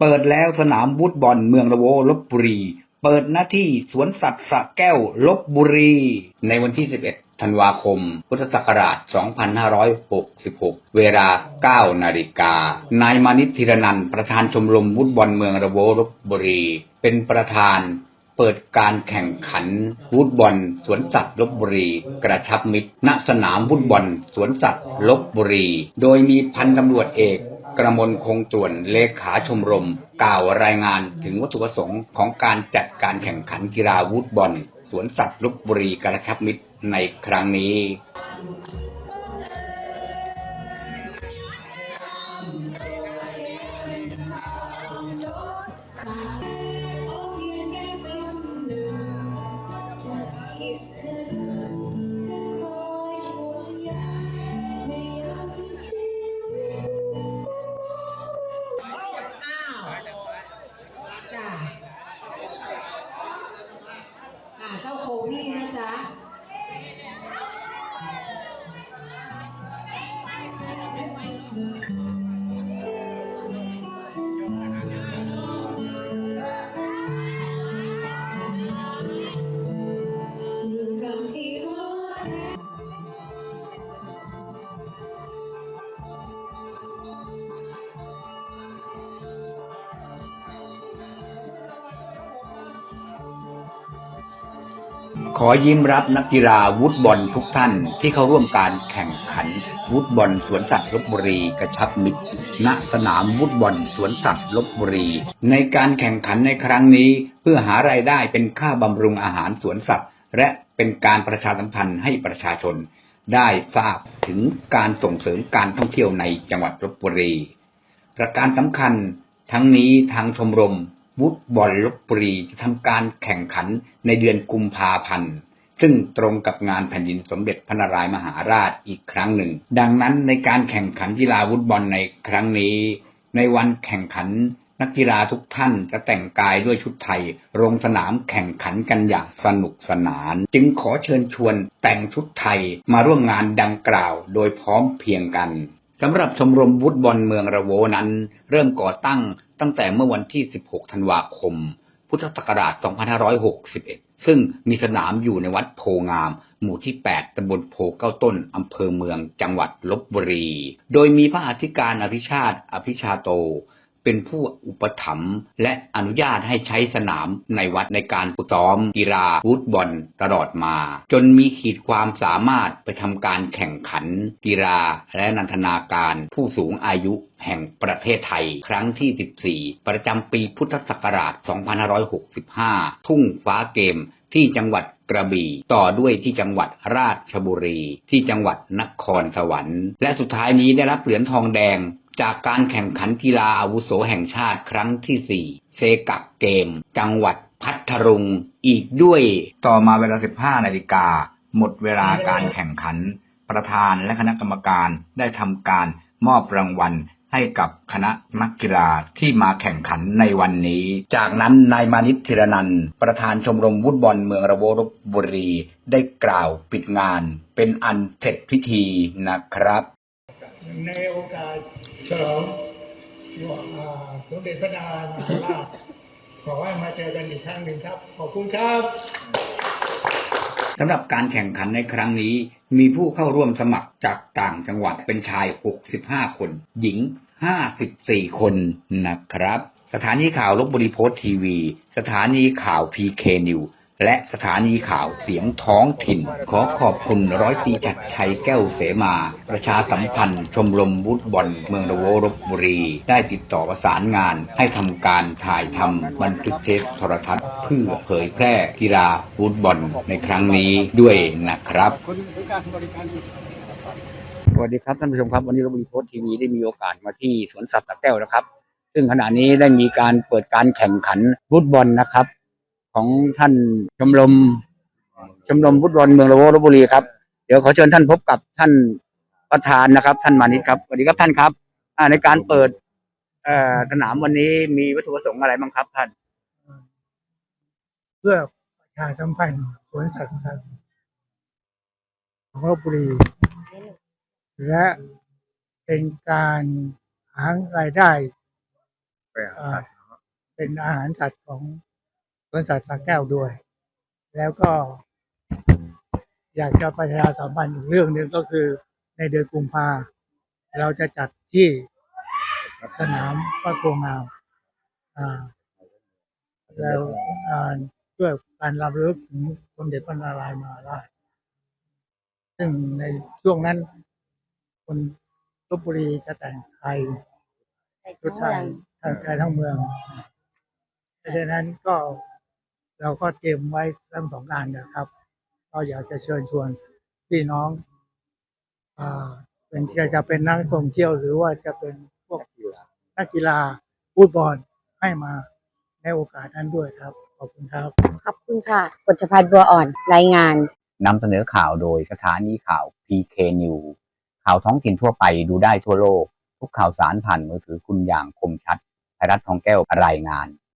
เปิดแล้วสนามฟุตบอลเมืองระโวลบบุรี เปิดหน้าที่สวนสัตว์สระแก้วลบบุรี ในวันที่ 11 ธันวาคม พุทธศักราช 2566 เวลา 9 นาฬิกา นายมานิตธีรนันประธานชมรมฟุตบอลเมืองระโวลบบุรี เป็นประธานเปิดการแข่งขันฟุตบอลสวนสัตว์ลบบุรี กระชับมิตรณสนามฟุตบอลสวนสัตว์ลบบุรี โดยมีพันตำรวจเอก กระมลคงต่วนเลขาชมรม กล่าวรายงานถึงวัตถุประสงค์ของการจัดการแข่งขันกีฬาฟุตบอลสวนสัตว์ลบบุรีกระชับมิตรในครั้งนี้อ้ โควี่นะจ๊ะ ขอยิ้มรับนักกีฬาวุฒบอลทุกท่านที่เข้าร่วมการแข่งขันวุฒบอลสวนสัตว์ลบบุรีกระชับมิตร ณสนามวุฒบอลสวนสัตว์ลบบุรี ในการแข่งขันในครั้งนี้ เพื่อหารายได้เป็นค่าบำรุงอาหารสวนสัตว์ และเป็นการประชาสัมพันธ์ให้ประชาชน ได้ทราบถึงการส่งเสริมการท่องเที่ยวในจังหวัดลบบุรีประการสำคัญทั้งนี้ทางชมรม วุฒบอลลบบุรีจะทำการแข่งขันในเดือนกุมภาพันธ์ ซึ่งตรงกับงานแผ่นดินสมเด็จพระนารายมหาราชอีกครั้งหนึ่ง ดังนั้นในการแข่งขันกีฬาวุฒบอลในครั้งนี้ ในวันแข่งขันนักกีฬาทุกท่านจะแต่งกายด้วยชุดไทยลงสนามแข่งขันกันอย่างสนุกสนาน จึงขอเชิญชวนแต่งชุดไทยมาร่วมงานดังกล่าวโดยพร้อมเพียงกัน สำหรับชมรมวุฒบอลเมืองระโวนั้น เริ่มก่อตั้งตั้งแต่เมื่อวันที่ 16 ธันวาคม พุทธศักราช 2561 ซึ่งมีสนามอยู่ในวัดโพงาม หมู่ที่ 8ตำบลโพเก้าต้นอำเภอเมือง จังหวัดลบบุรี โดยมีพระอธิการอภิชาติ อภิชาโต เป็นผู้อุปถัมภ์และอนุญาตให้ใช้สนามในวัดในการฝึกซ้อมกีฬาฟุตบอลตลอดมา จนมีขีดความสามารถไปทำการแข่งขัน กีฬาและนันทนาการผู้สูงอายุแห่งประเทศไทยครั้งที่ 14 ประจำปีพุทธศักราช 2565 ทุ่งฟ้าเกมที่จังหวัดกระบี่ต่อด้วยที่จังหวัดราชบุรี ที่จังหวัดนครสวรรค์ และสุดท้ายนี้ได้รับเหรียญทองแดง จากการแข่งขันกีฬาอาวุโสแห่งชาติครั้งที่ 4 เซกักเกม จังหวัดพัทลุง อีกด้วย ต่อมาเวลา 15 นาฬิกา หมดเวลาการแข่งขัน ประธานและคณะกรรมการได้ทำการมอบรางวัลให้กับคณะนักกีฬาที่มาแข่งขันในวันนี้ จากนั้นนายมานิตธีรนันท์ประธานชมรมวุฒบอลเมืองระโวลบบุรี ได้กล่าวปิดงาน เป็นอันเสร็จพิธีนะครับ ในโอกาส ฉลองสมเด็จพระนารายมหาราชขอให้มาเจอกันอีกครั้งหนึ่งครับ ขอบคุณครับสำหรับการแข่งขันในครั้งนี้ มีผู้เข้าร่วมสมัครจากต่างจังหวัดเป็นชาย 65 คน หญิง 54 คนนะครับ สถานีข่าวลบบุรีโพสต์ทีวี สถานีข่าวพีเคนิว และสถานีข่าวเสียงท้องถิ่น ขอขอบคุณร้อยตีจัดชัยแก้วเสมา ประชาสัมพันธ์ ชมรมวุฒบอลเมืองระโวลบบุรี ได้ติดต่อประสานงาน ให้ทำการถ่ายทำบันทึกเทปโทรทัศน์เพื่อเผยแพร่กีฬาฟุตบอลในครั้งนี้ด้วยนะครับสวัสดีครับท่านผู้ชมครับ วันนี้รบบุรีโพสต์ทีวีได้มีโอกาสมาที่สวนสัตว์ตะแก้วนะครับ ซึ่งขณะนี้ได้มีการเปิดการแข่งขันฟุตบอลนะครับ ของท่านชมรมชมรมฟุตบอลเมืองระโวลบบุรีครับ เดี๋ยวขอเชิญท่านพบกับท่านประธานนะครับ ท่านมานิดครับสวัสดีครับท่านครับ อ่าในการเปิดเอ่อสนามวันนี้มีวัตถุประสงค์อะไรบ้างครับท่าน เพื่อประชาสัมพันธ์สวนสัตว์สัตว์ของลบบุรี และเป็นการหารายได้อ่าเป็นอาหารสัตว์ของส วนสัตว์สักแก้วด้วย แล้วก็ อยากจะประชาสัมพันธ์อีกเรื่องหนึ่งก็คือในเดือนกุมภาเราจะจัดที่สนามพระโคงามอ่าแล้วอ่าด้วยการรำลึกถึงสมเด็จพระนารายณ์มหาราชซึ่งในช่วงนั้น คนลบบุรีจะแต่งไทยชุดไทยทั้งไทยทั้งเมือง เพราะฉะนั้นก็ เราก็เตรียมไว้ทั้งสองงานนะครับ ก็อยากจะเชิญชวนพี่น้องอ่าเป็นจะจะเป็นนักท่องเที่ยวหรือว่าจะเป็นพวกนักกีฬาฟุตบอลให้มาในโอกาสนั้นด้วยครับ ขอบคุณครับ ขอบคุณค่ะกฎชพัฒน์บัวอ่อนรายงานนำเสนอข่าวโดยสถานีข่าว PK News ข่าวท้องถิ่นทั่วไปดูได้ทั่วโลก ทุกข่าวสารผ่านมือถือคุณอย่างคมชัดไพรัฐทองแก้วรายงาน